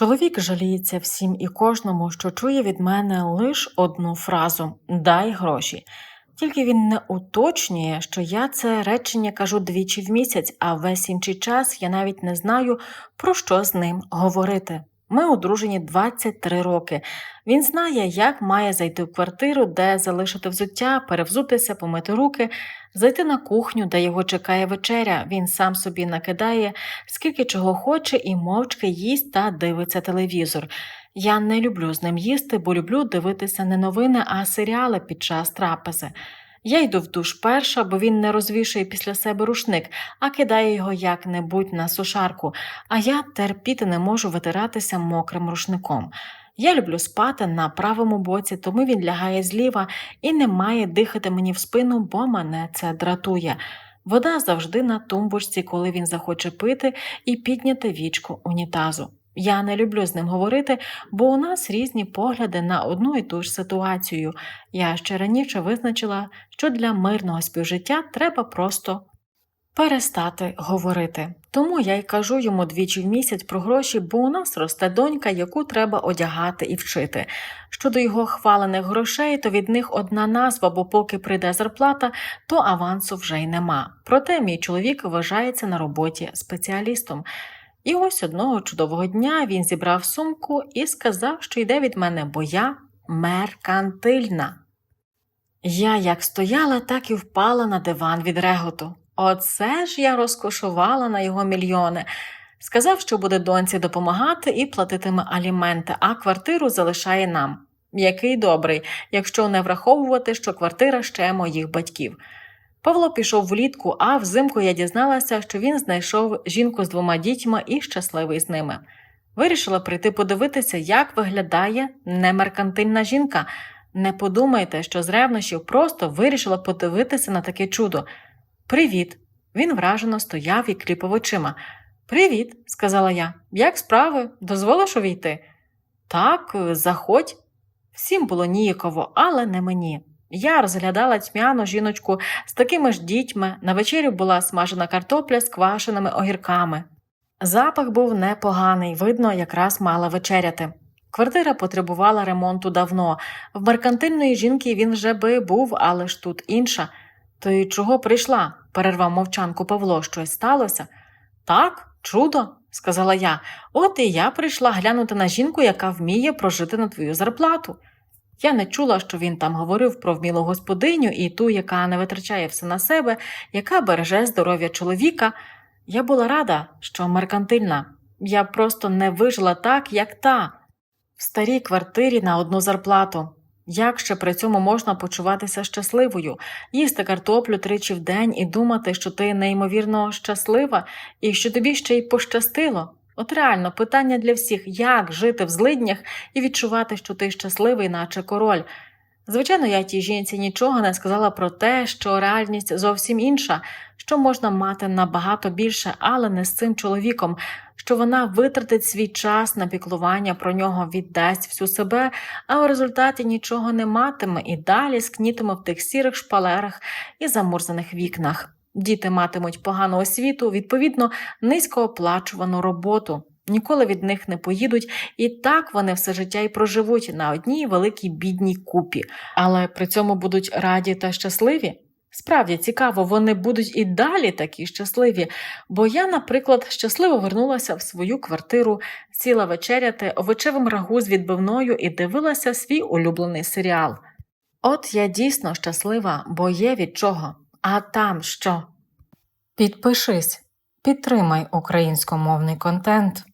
Чоловік жаліється всім і кожному, що чує від мене лише одну фразу дай гроші. Тільки він не уточнює, що я це речення кажу двічі в місяць, а весь інший час я навіть не знаю, про що з ним говорити. Ми одружені 23 роки. Він знає, як має зайти в квартиру, де залишити взуття, перевзутися, помити руки, зайти на кухню, де його чекає вечеря. Він сам собі накидає, скільки чого хоче, і мовчки їсть та дивиться телевізор. Я не люблю з ним їсти, бо люблю дивитися не новини, а серіали під час трапези. Я йду в душ перша, бо він не розвішує після себе рушник, а кидає його як-небудь на сушарку, а я терпіти не можу витиратися мокрим рушником. Я люблю спати на правому боці, тому він лягає зліва і не має дихати мені в спину, бо мене це дратує. Вода завжди на тумбочці, коли він захоче пити, і підняти вічку унітазу. Я не люблю з ним говорити, бо у нас різні погляди на одну і ту ж ситуацію. Я ще раніше визначила, що для мирного співжиття треба просто перестати говорити. Тому я й кажу йому двічі в місяць про гроші, бо у нас росте донька, яку треба одягати і вчити. Щодо його хвалених грошей, то від них одна назва, бо поки прийде зарплата, то авансу вже й нема. Проте мій чоловік вважається на роботі спеціалістом. І ось одного чудового дня він зібрав сумку і сказав, що йде від мене, бо я меркантильна. Я як стояла, так і впала на диван від реготу. Оце ж я розкошувала на його мільйони. Сказав, що буде доньці допомагати і платитиме аліменти, а квартиру залишає нам. Який добрий, якщо не враховувати, що квартира ще моїх батьків. Павло пішов влітку, а взимку я дізналася, що він знайшов жінку з двома дітьми і щасливий з ними. Вирішила прийти подивитися, як виглядає немеркантильна жінка. Не подумайте, що з ревнощів просто вирішила подивитися на таке чудо. Привіт. Він вражено стояв і кліпав очима. Привіт, сказала я. Як справи? Дозволиш увійти? Так, заходь. Всім було ніяково, але не мені. Я розглядала тьмяну жіночку з такими ж дітьми. На вечерю була смажена картопля з квашеними огірками. Запах був непоганий, видно, якраз мала вечеряти. Квартира потребувала ремонту давно. В меркантильної жінки він вже би був, але ж тут інша. То й чого прийшла? перервав мовчанку Павло. Щось сталося? Так, чудо, сказала я. От і я прийшла глянути на жінку, яка вміє прожити на твою зарплату. Я не чула, що він там говорив про вмілу господиню і ту, яка не витрачає все на себе, яка береже здоров'я чоловіка. Я була рада, що меркантильна. Я просто не вижила так, як та, в старій квартирі на одну зарплату. Як ще при цьому можна почуватися щасливою, їсти картоплю тричі в день і думати, що ти неймовірно щаслива і що тобі ще й пощастило? От реально питання для всіх, як жити в злиднях і відчувати, що ти щасливий, наче король. Звичайно, я тій жінці нічого не сказала про те, що реальність зовсім інша, що можна мати набагато більше, але не з цим чоловіком, що вона витратить свій час на піклування про нього, віддасть всю себе, а в результаті нічого не матиме і далі скнітиме в тих сірих шпалерах і замурзаних вікнах. Діти матимуть погану освіту, відповідно, низькооплачувану роботу. Ніколи від них не поїдуть, і так вони все життя й проживуть на одній великій бідній купі, але при цьому будуть раді та щасливі. Справді цікаво, вони будуть і далі такі щасливі, бо я, наприклад, щасливо вернулася в свою квартиру, сіла вечеряти овочевим рагу з відбивною і дивилася свій улюблений серіал. От я дійсно щаслива, бо є від чого. А там що? Підпишись, підтримай українськомовний контент.